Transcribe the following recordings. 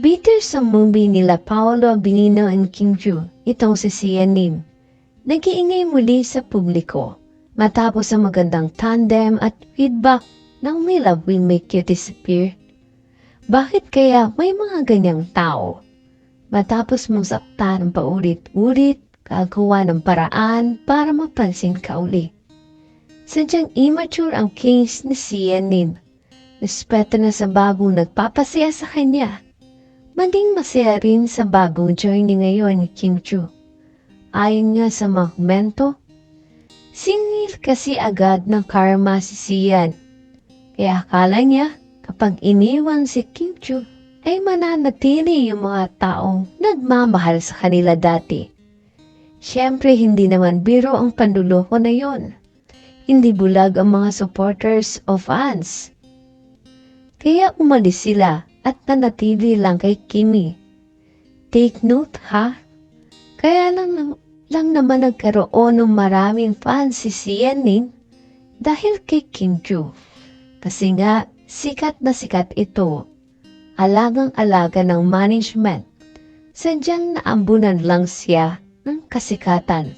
Bitter sa movie nila Paolo Benino and Kim Ju, itong si Sian Lim. Nagiingay muli sa publiko matapos ang magandang tandem at feedback ng We Love Will Make You Disappear. Bakit kaya may mga ganyang tao? Matapos mong saktan paulit-ulit, gagawa ng paraan para mapansin ka uli. Sadyang immature ang case ni Sian Lim. Respeto na sa bagong nagpapasaya sa kanya. Maging masaya rin sa bagong journey ngayon ni Kim Chu. Ayon nga sa mga komento, singil kasi agad ng karma si Sian. Kaya akala niya kapag iniwan si Kim Chu ay mananatili yung mga taong nagmamahal sa kanila dati. Siyempre hindi naman biro ang panduloko na yon. Hindi bulag ang mga supporters o fans. Kaya umalis sila at nanatili lang kay Kimi. Take note ha? Kaya lang, lang naman nagkaroon ng maraming fans si Sian Ning dahil kay Kim Chu. Kasi nga, sikat na sikat ito. Alagang-alaga ng management. Sadyang naambunan lang siya ng kasikatan.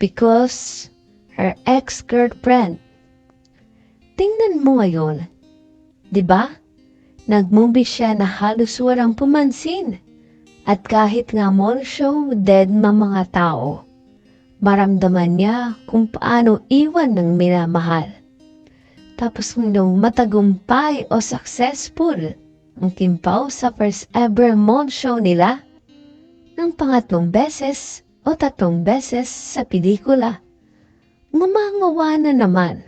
Because her ex-girlfriend. Tingnan mo ngayon. 'Di ba? Nag-movie siya na halos walang pumansin. At kahit nga mall show, dead ma mga tao. Maramdaman niya kung paano iwan ng minamahal. Tapos nung matagumpay o successful ang Kim Pao sa first ever mall show nila, ng pangatlong beses o tatlong beses sa pelikula, ngumangawa na naman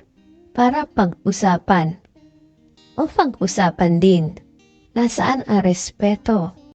para pag-usapan o pag-usapan din. Nasaan ang respeto